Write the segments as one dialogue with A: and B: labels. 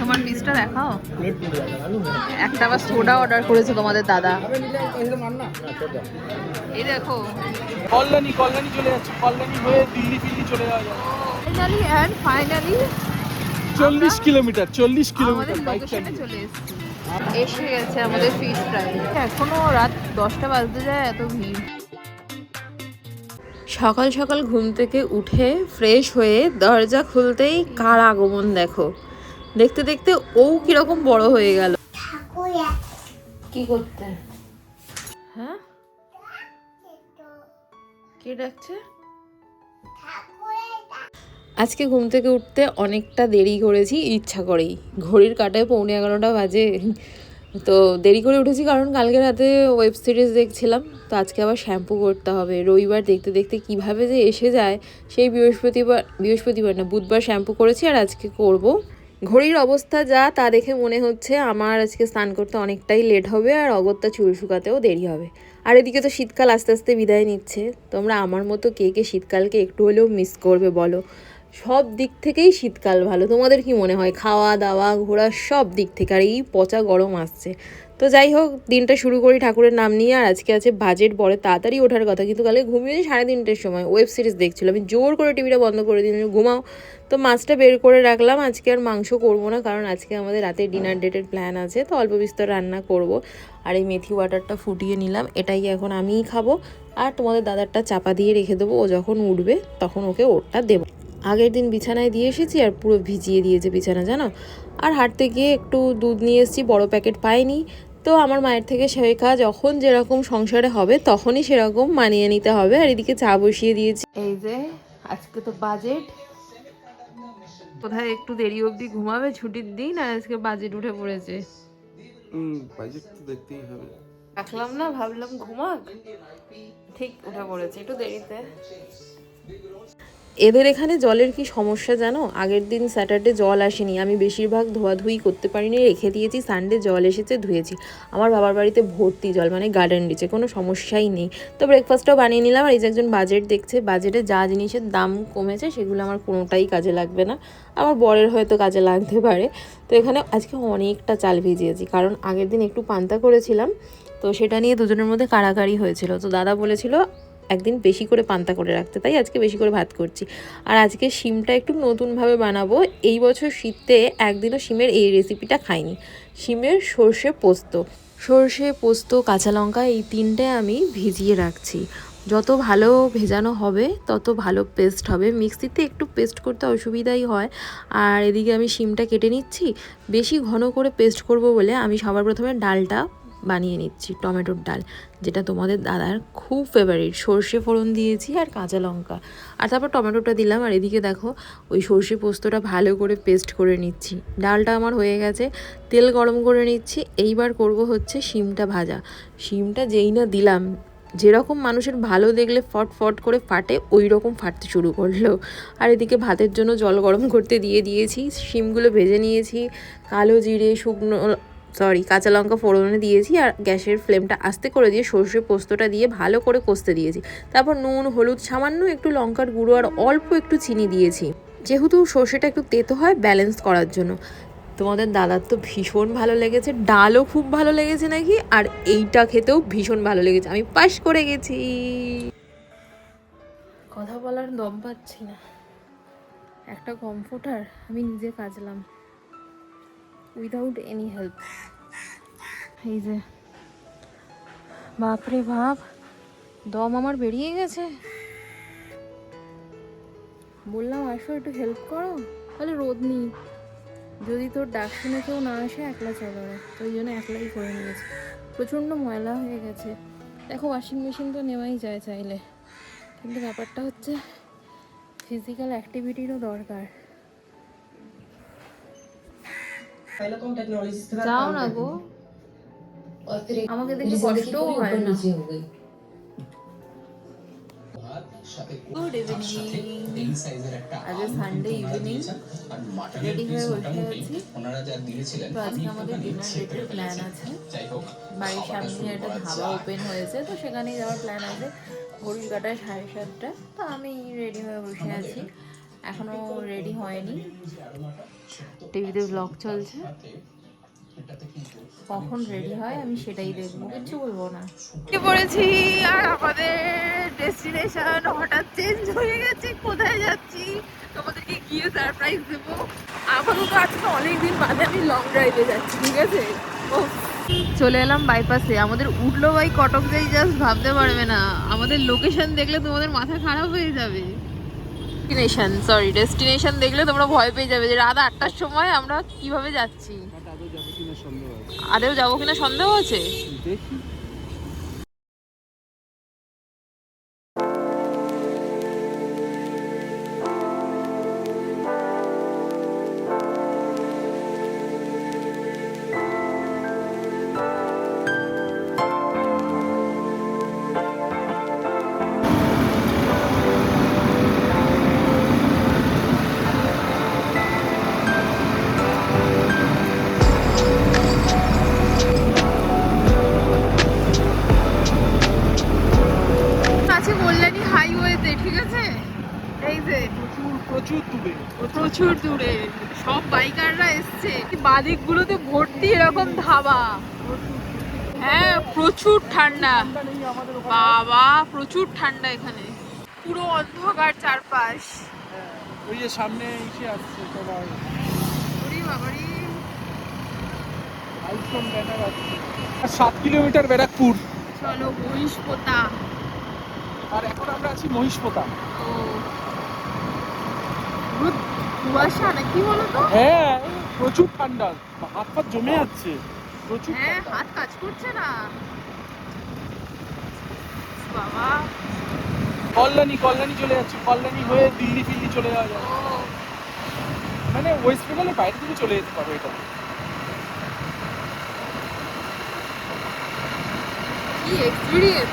A: তোমার পিসটা দেখাও। একটা আবার সোডা অর্ডার করেছে তোমাদের দাদা। এই দেখো।
B: কল্যাণী কল্যাণী চলে যাচ্ছে। কল্যাণী হয়ে দিল্লি ফিল্লি চলে যাওয়া যাবে।
A: ফাইনালি অ্যান্ড ফাইনালি
B: চল্লিশ কিলোমিটার চল্লিশ কিলোমিটার বাইক
A: লোকেশনে
B: চালিয়ে।
A: চলে এসেছি। এসে গেছে আমাদের ফিশ ফ্রাই এখনও রাত দশটা বাজতে যায় এত ভিড়। সকাল সকাল ঘুম থেকে উঠে ফ্রেশ হয়ে দরজা খুলতেই কার আগমন দেখো? দেখতে দেখতে ও কীরকম বড় হয়ে গেল। কি করতে? হ্যাঁ? কে ডাকছে? আজকে ঘুম থেকে উঠতে অনেকটা দেরি করেছি ইচ্ছা করেই। ঘড়ির কাটায় পৌনে এগারোটা বাজে। তো দেরি করে উঠেছি কারণ কালকে রাতে ওয়েব সিরিজ দেখছিলাম, তো আজকে আবার শ্যাম্পু করতে হবে। রবিবার দেখতে দেখতে কীভাবে যে এসে যায়, সেই বৃহস্পতিবার বৃহস্পতিবার না, বুধবার শ্যাম্পু করেছি আর আজকে করব। ঘড়ির অবস্থা যা, তা দেখে মনে হচ্ছে আমার আজকে স্নান করতে অনেকটাই লেট হবে আর অগত্যা চুল শুকাতেও দেরি হবে। আর এদিকে তো শীতকাল আস্তে আস্তে বিদায় নিচ্ছে। তোমরা আমার মতো কে কে শীতকালকে একটু হলেও মিস করবে বলো। সব দিক থেকেই শীতকাল ভালো। তোমাদের কি মনে হয়? খাওয়া দাওয়া, ঘোরা সব দিক থেকে। আর এই পচা গরম আসছে। তো যাই হোক, দিনটা শুরু করি ঠাকুরের নাম নিয়ে। আর আজকে আছে বাজেট বড়। তাড়াতাড়ি ওঠার কথা। কিন্তু কালকে ঘুমিয়েছি সাড়ে তিনটের সময়। ওয়েব সিরিজ দেখছিল আমি জোর করে টিভিটা বন্ধ করে দিলাম ঘুমাও। তো মাছটা বের করে রাখলাম। আজকে আর মাংস করব না। কারণ আজকে আমাদের রাতে ডিনার ডেটের প্ল্যান আছে। তো অল্প বিস্তর রান্না করব। আর এই মেথি ওয়াটারটা ফুটিয়ে নিলাম। এটাই এখন আমিই খাব। আর তোমাদের দাদারটা চাপা দিয়ে রেখে দেবো। ও যখন উঠবে, তখন ওকে ওরটা দেবো। আগের দিন বিছানায় দিয়ে এসেছি আর পুরো ভিজিয়ে দিয়েছে বিছানা জানো? আর হাঁটতে গিয়ে একটু দুধ নিয়ে এসেছি বড় প্যাকেট পাইনি। তো আমার মায়ের থেকে শেখা যখন যেরকম সংসারে হবে তখনই সেরকম মানিয়ে নিতে হবে। আর এদিকে চা বসিয়ে দিয়েছি। এই যে আজকে তো বাজেট। কোথায় একটু দেরি অবধি ঘুমাবে ছুটির দিন আর আজকে বাজেট উঠে পড়েছে।
B: হুম বাজেট তো দেখতেই হবে।
A: রাখলাম না ভাবলাম ঘুমাক। ঠিক উঠে পড়েছে একটু দেরিতে। এদের এখানে জলের কি সমস্যা জানো? আগের দিন স্যাটারডে জল আসেনি। আমি বেশিরভাগ ধোয়াধুয়ি করতে পারিনি, রেখে দিয়েছি, সানডে জল এসেছে, ধুয়েছি। আমার বাবার বাড়িতে ভর্তি জল মানে গার্ডেন রিচে কোনো সমস্যাই নেই। তো ব্রেকফাস্টটাও বানিয়ে নিলাম, আর এই যে একজন বাজেট দেখছে বাজেটে যা জিনিসের দাম কমেছে, সেগুলো আমার কোনোটাই কাজে লাগবে না। আমার বরের হয়তো কাজে লাগতে পারে। তো এখানে আজকে অনেকটা চাল ভিজিয়েছি, কারণ আগের দিন একটু পান্তা করেছিলাম, তো সেটা নিয়ে দুজনের মধ্যে কাড়াকাড়ি হয়েছিল। তো দাদা বলেছিল একদিন বেশি করে পান্তা করে রাখতে, তাই আজকে বেশি করে ভাত করছি। আর আজকে শিমটা একটু নতুনভাবে বানাবো। এই বছর শীতে একদিনও শিমের এই রেসিপিটা খাইনি। শিমের সর্ষে পোস্ত। সর্ষে, পোস্ত, কাঁচা লঙ্কা এই তিনটে আমি ভিজিয়ে রাখছি। যত ভালো ভেজানো হবে, তত ভালো পেস্ট হবে। মিক্সিতে একটু পেস্ট করতে অসুবিধাই হয়। আর এদিকে আমি শিমটা কেটে নিচ্ছি। বেশি ঘন করে পেস্ট করব বলে আমি সবার প্রথমে ডালটা বানিয়ে নিচ্ছি, টমেটোর ডাল, যেটা তোমাদের দাদার খুব ফেভারিট সর্ষে ফোড়ন দিয়েছি আর কাঁচা লঙ্কা। আর তারপর টমেটোটা দিলাম, আর এদিকে দেখো, ওই সর্ষে পোস্তটা ভালো করে পেস্ট করে নিচ্ছি। ডালটা আমার হয়ে গেছে, তেল গরম করে নিচ্ছি। এইবার করব হচ্ছে শিমটা ভাজা। শিমটা যেই না দিলাম, যেরকম মানুষের ভালো দেখলে ফট ফট করে ফাটে ওই রকম ফাটতে শুরু করল। আর এদিকে ভাতের জন্য জল গরম করতে দিয়ে দিয়েছি, শিমগুলো ভেজে নিয়েছি, কালো জিরে, শুকনো সরি কাঁচা লঙ্কা ফোড়নে দিয়েছি আর গ্যাসের ফ্লেমটা আস্তে করে দিয়ে সর্ষে পোস্তটা দিয়ে ভালো করে কষতে দিয়েছি। তারপর নুন, হলুদ, সামান্য একটু লঙ্কার গুঁড়ো আর অল্প একটু চিনি দিয়েছি। যেহেতু সর্ষেটা একটু তেতো হয় ব্যালেন্স করার জন্য। তোমাদের দাদার তো ভীষণ ভালো লেগেছে, ডালও খুব ভালো লেগেছে নাকি? আর এইটা খেতেও ভীষণ ভালো লেগেছে, আমি পাশ করে গেছি। কথা বলার দম পাচ্ছি না। একটা কমফোর্টার আমি নিজে কাচলাম। উইদাউট এনি হেল্প এই যে বাপরে বাপ দম আমার বেরিয়ে গেছে। বললাম আসো একটু হেল্প করো। তাহলে রোদ নেই। যদি তোর ডাক শুনে কেউ না আসে একলা চলো না। তো ওই জন্য একলাই করে নিয়েছি। প্রচণ্ড ময়লা হয়ে গেছে। দেখো ওয়াশিং মেশিন তো নেওয়াই যায় চাইলে। কিন্তু ব্যাপারটা হচ্ছে ফিজিক্যাল অ্যাক্টিভিটিরও দরকার। যাও না গো আমাকে দেখে কষ্টও হয় না। গুড ইভিনিং আজ সানডে ইভিনিং রেডি হয়ে বসে আছি তো আজকে আমাদের ডিনার ডেটের প্ল্যান আছে বাড়ির সামনে একটা ধাবা ওপেন হয়েছে তো সেখানেই যাওয়ার প্ল্যান আছে ঘড়ির কাটায় সাড়ে সাতটা তো আমি রেডি হয়ে বসে আছি এখনও রেডি হয়নি। টিভিতে ব্লগ চলছে। কখন রেডি হয় আমি সেটাই দেখব। কিচ্ছু বলব না। কি পড়েছি আর আমাদের ডেস্টিনেশন হঠাৎ চেঞ্জ হয়ে গেছে। কোথায় যাচ্ছি? তোমাদেরকে গিয়ে সারপ্রাইজ দেবো। আপাতত আজকে অনেকদিন বাদে আমি লং ড্রাইভে যাচ্ছি ঠিক আছে? ও চলে এলাম বাইপাসে আমাদের উঠল বাই কটক যাই জাস্ট ভাবতে পারবে না। আমাদের লোকেশন দেখলে তোমাদের মাথা খারাপ হয়ে যাবে। ডেস্টিনেশন সরি ডেস্টিনেশন দেখলে তোমরা ভয় পেয়ে যাবে যে রাত আটটার সময় আমরা কীভাবে যাচ্ছি।
B: বাট আদৌ যাবে কিনা সন্দেহ
A: আদেও যাব কিনা সন্দেহ আছে?
B: দেখি।
A: আছে
B: প্রচুর দূরে।
A: সব বাইকাররা এসছে। বাদিক গুলোতে ভর্তি এরকম ধাবা। হ্যাঁ প্রচুর ঠান্ডা। বাবা প্রচুর ঠান্ডা এখানে। পুরো অন্ধকার চারপাশ।
B: হ্যাঁ, ওই যে সামনে এসে আসছে তোমার সাত কিলোমিটার ব্যারাকপুর।
A: চলো মহিষপোতা।
B: আর এখন আমরা আছি মহিষপোতা।
A: ও। কুয়াশা না কি বলো তো
B: হ্যাঁ প্রচুর ঠান্ডা। হাত পা জমে যাচ্ছে। প্রচুর
A: হ্যাঁ। হাত কাজ করছে না। বাবা।
B: কল্যাণী কল্যাণী চলে যাচ্ছে। কল্যাণী হয়ে দিল্লি ফিল্লি চলে যাওয়া যায়। মানে ওয়েস্ট বেঙ্গলের বাইরে থেকে চলে যেতে পারো এটা।
A: কি এক্সপিরিয়েন্স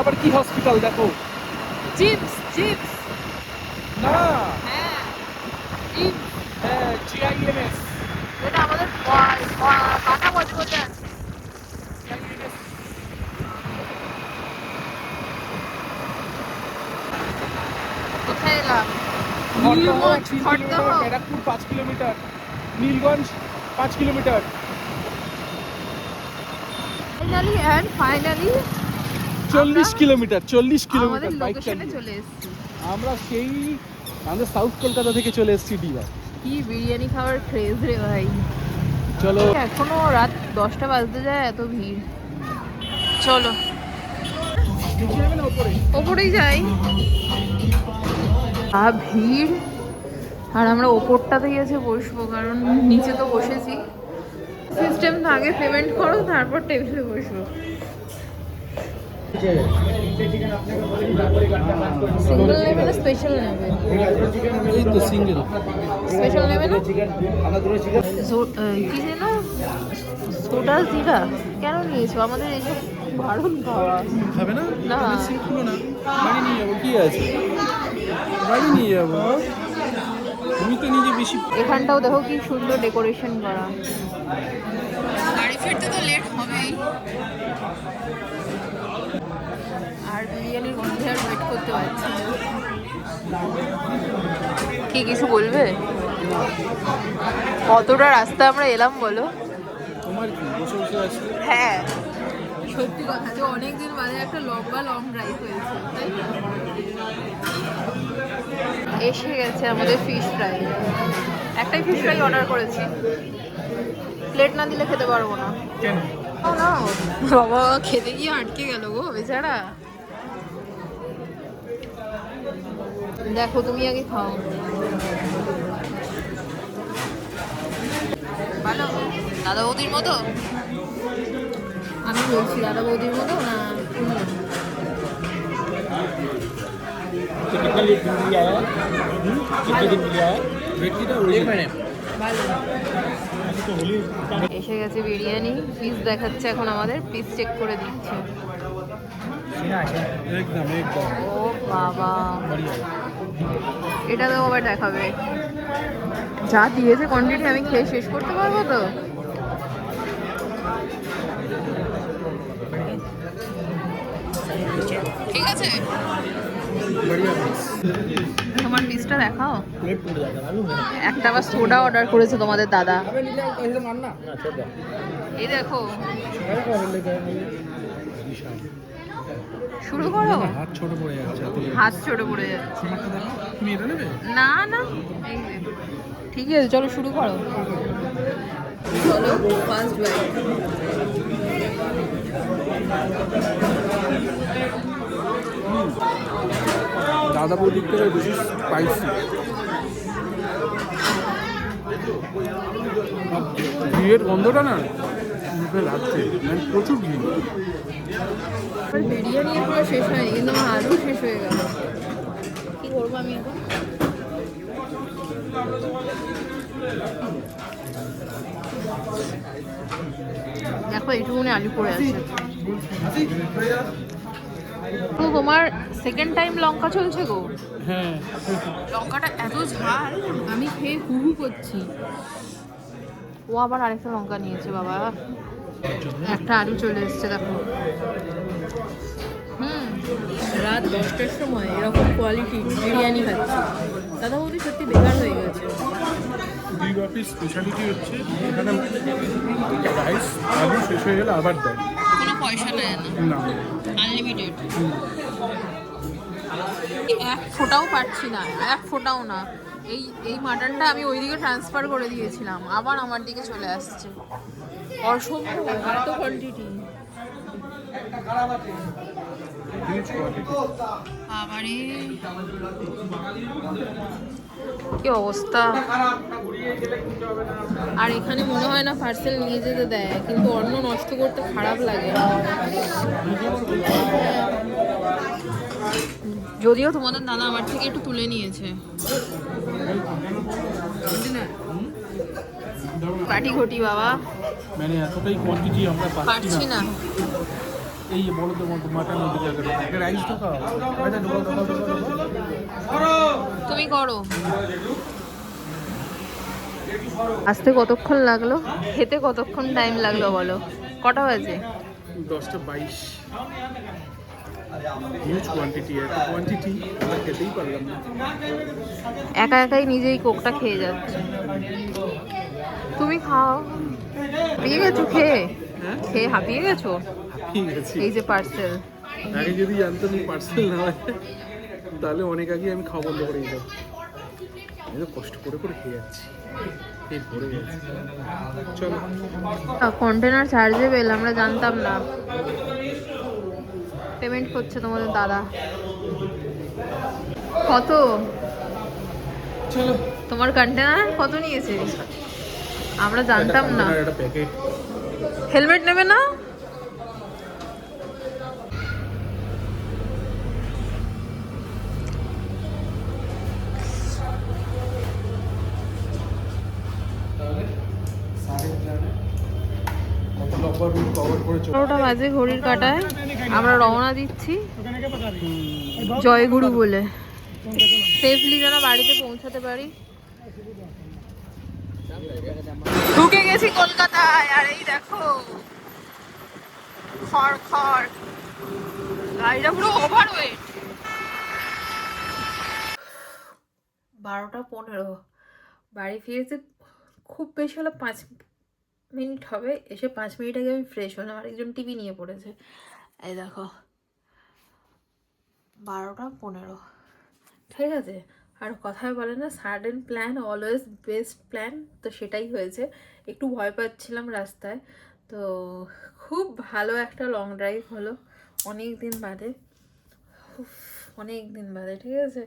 B: আবার কি হসপিটাল দেখো?
A: চিপস চিপস
B: না
A: হ্যাঁ চিপস
B: হ্যাঁ জিআইএমএস
A: এটা আমাদের পা- পা- কাটা বজে বজে আছে। কোথায় এলাম?
B: ব্যারাকপুর পাঁচ কিলোমিটার। নীলগঞ্জ পাঁচ কিলোমিটার।
A: ফাইনালি ফাইনালি
B: চল্লিশ কিলোমিটার চল্লিশ কিলোমিটার বাইক চালিয়ে।
A: চলে এসেছি।
B: আমরা সেই আমাদের সাউথ কলকাতা থেকে চলে এসেছি ডিবা
A: কি বিরিয়ানি খাওয়ার ক্রেজ রে ভাই?
B: চলো।
A: এখনও রাত দশটা বাজতে যায় এত ভিড়। চলো। ওপরেই যাই। আ ভিড়। আর আমরা ওপরটাতেই আছে বসবো কারণ নিচে তো বসেছি। সিস্টেম আগে পেমেন্ট করো তারপর টেবিলে বসবো। সিঙ্গেল নেবে না স্পেশাল নেবে
B: এই তো সিঙ্গেল
A: স্পেশাল নেবে না? কি যেন সোডা জিরা কেন নিয়েছো? আমাদের এইসব বারণ খাওয়া
B: খাবে না?
A: না।
B: খুলো না। বাড়ি নিয়ে যাব কি আছে? বাড়ি নিয়ে যাব। তুমি তো নিজে বেশি
A: এখানটাও দেখো কি সুন্দর ডেকোরেশন করা। বাড়ি ফিরতে তো লেট হবেই। আর বিরিয়ানির গন্ধে আর ওয়েট করতে পারছি কি কিছু বলবে? কতটা রাস্তা আমরা এলাম বলো? হ্যাঁ। সত্যি কথা যে অনেকদিন বাদে একটা লম্বা লং ড্রাইভ হয়েছে তাই এসে গেছে আমাদের ফিশ ফ্রাই একটাই ফিশ ফ্রাই অর্ডার করেছি। প্লেট না দিলে খেতে পারব না।
B: কেন?
A: না বাবা খেতে গিয়ে আটকে গেল গো বেচারা। দেখো তুমি আগে খাও। ভালো? দাদা বৌদির মতো? আমি বলছি দাদা বৌদির মতো না এসে গেছে বিরিয়ানি পিস দেখাচ্ছে এখন আমাদের পিস চেক করে দিচ্ছে।
B: একদম একদম।
A: ও বাবা। এটা তো আবার দেখাবে। যা দিয়েছে কোয়ান্টিটি আমি খেয়ে শেষ করতে পারব তো? ঠিক আছে। তোমার লিস্টটা দেখাও। একটা আবার সোডা অর্ডার করেছে তোমাদের দাদা। এই দেখো।
B: করে
A: শুরু করো?
B: হাত ছোট পড়ে যাচ্ছে
A: হাত চড়ে পড়ে যাচ্ছে।
B: এটা নেবে?
A: না না। ঠিক আছে চলো শুরু করো। চলো ফার্স্ট
B: দাদা দিক থেকে বেশি স্পাইসি ঘিয়ের গন্ধটা না? মুখে লাগছে মানে প্রচুর
A: আমার বিরিয়ানি পুরো শেষ হয়নি কিন্তু আমার আলু শেষ হয়ে গেল। কি করব আমি দেখো এইটুকুনি আলু পড়ে আছে। তো তোমার সেকেন্ড টাইম লঙ্কা চলছে গো?
B: হ্যাঁ।
A: লঙ্কাটা এত ঝাল আমি খেয়ে হু হু করছি। ও আবার আরেকটা লঙ্কা নিয়েছে বাবা। একটা আলু চলে এসছে দেখো। হুম। রাত দশটার সময় এরকম কোয়ালিটি বিরিয়ানি খাচ্ছি। দাদা বৌদি সত্যি বেকার হয়ে গেছে।
B: দিবাপির স্পেশালিটি হচ্ছে এখানে রাইস আলু শেষ হয়ে গেলে আবার দেয়।
A: কোনো পয়সা নেয় না।
B: না।
A: আনলিমিটেড এক ফোঁটাও পাচ্ছি না এক ফোঁটাও না। এই এই মাটনটা আমি ওইদিকে ট্রান্সফার করে দিয়েছিলাম। আবার আমার দিকে চলে আসছে। অসম্ভব, এত কোয়ান্টিটি কি অবস্থা? আর এখানে মনে হয় না পার্সেল নিয়ে যেতে দেয়, কিন্তু অন্ন নষ্ট করতে খারাপ লাগে। যদিও তোমাদের দাদা আমার থেকে একটু তুলে নিয়েছে। কাটি ঘটি বাবা।
B: মানে এতটাই কোয়ান্টিটি আমরা পাচ্ছি
A: পারছি
B: না। এই বলো তো মাটন রাইস।
A: তুমি করো। আসতে কতক্ষণ লাগল? খেতে কতক্ষণ টাইম লাগল বলো? কটা বাজে?
B: দশটা বাইশ। হিউজ কোয়ান্টিটি কোয়ান্টিটি আমরা খেতেই পারলাম না।
A: একা একাই নিজেই কোকটা খেয়ে যাচ্ছে। তুমি খাও। হাঁপিয়ে গেছো খেয়ে?
B: হ্যাঁ?
A: খেয়ে হাঁপিয়ে গেছো? এই যে পার্সেল
B: আগে যদি জানতাম পার্সেল না হয় তাহলে অনেক আগে আমি খাওয়া বন্ধ করে দিতাম। আমি তো কষ্ট করে করে খেয়ে যাচ্ছি।
A: কন্টেনার চার্জেবেল আমরা জানতাম না। পেমেন্ট করছে তোমাদের দাদা। কত? তোমার কন্টেনার কত নিয়েছে? আমরা জানতাম না। হেলমেট নেবে না? বাজে ঘড়ির কাটায়। আমরা রওনা দিচ্ছি জয়গুরু বলে। সেফলি যেন বাড়িতে পৌঁছাতে পারি। ঢুকে গেছি কলকাতায়, আর এই দেখো। খড় খড়। গাড়িটা পুরো ওভার বারোটা পনেরো। বাড়ি ফিরেছে, খুব বেশি হলো পাঁচ মিনিট হবে। এসে পাঁচ মিনিট আগে আমি ফ্রেশ হলাম। আরেকজন টিভি নিয়ে পড়েছে। এই দেখো। বারোটা পনেরো। ঠিক আছে, আর কথায় বলে না sudden plan always best plan তো সেটাই হয়েছে। একটু ভয় পাচ্ছিলাম রাস্তায়। তো খুব ভালো একটা লং ড্রাইভ হলো অনেক দিন বাদে। অনেক দিন বাদে, ঠিক আছে?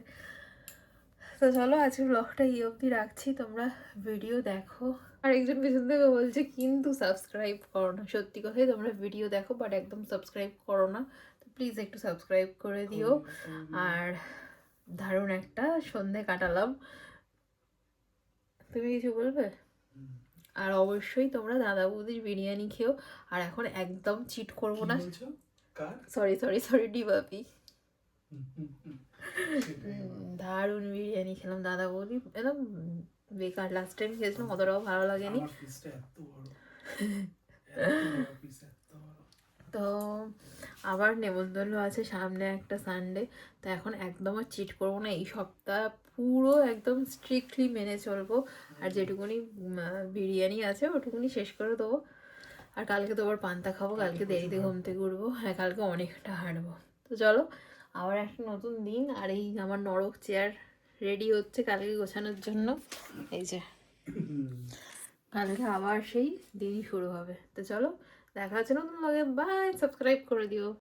A: তো চলো আজকে ব্লগটা এই অবধি রাখছি তোমরা ভিডিও দেখো। আর একজন পিছন থেকে বলছে কিন্তু সাবস্ক্রাইব করো না। সত্যি কথাই তোমরা ভিডিও দেখো বাট একদম সাবস্ক্রাইব করো না। তো প্লিজ একটু সাবস্ক্রাইব করে দিও। আর দারুণ একটা সন্ধে কাটালাম। তুমি কিছু বলবে? আর অবশ্যই তোমরা দাদা বৌদির বিরিয়ানি খেও। আর এখন একদম চিট করব না। সরি সরি সরি ডিবাপি দারুণ বিরিয়ানি খেলাম দাদা বৌদি একদম বেকার। লাস্ট টাইম খেয়েছিলাম অতটাও ভালো লাগেনি। তো আবার নেমন্তন্ন আছে সামনে একটা সানডে তো এখন একদম আর চিট করব না এই সপ্তাহ পুরো একদম স্ট্রিক্টলি মেনে চলবো। আর যেটুকুনি বিরিয়ানি আছে ওটুকুনি শেষ করে দেবো। আর কালকে তো আবার পান্তা খাব কালকে দেরিতে ঘুম থেকে উঠবো হ্যাঁ কালকে অনেকটা হাঁটবো। তো চলো আবার একটা নতুন দিন আর এই আমার নরক চেয়ার রেডি হচ্ছে কালকে গোছানোর জন্য। এই যে, কালকে আবার সেই দিনই শুরু হবে। তো চলো, দেখা হচ্ছে নতুন লগে বাই সাবস্ক্রাইব করে দিও।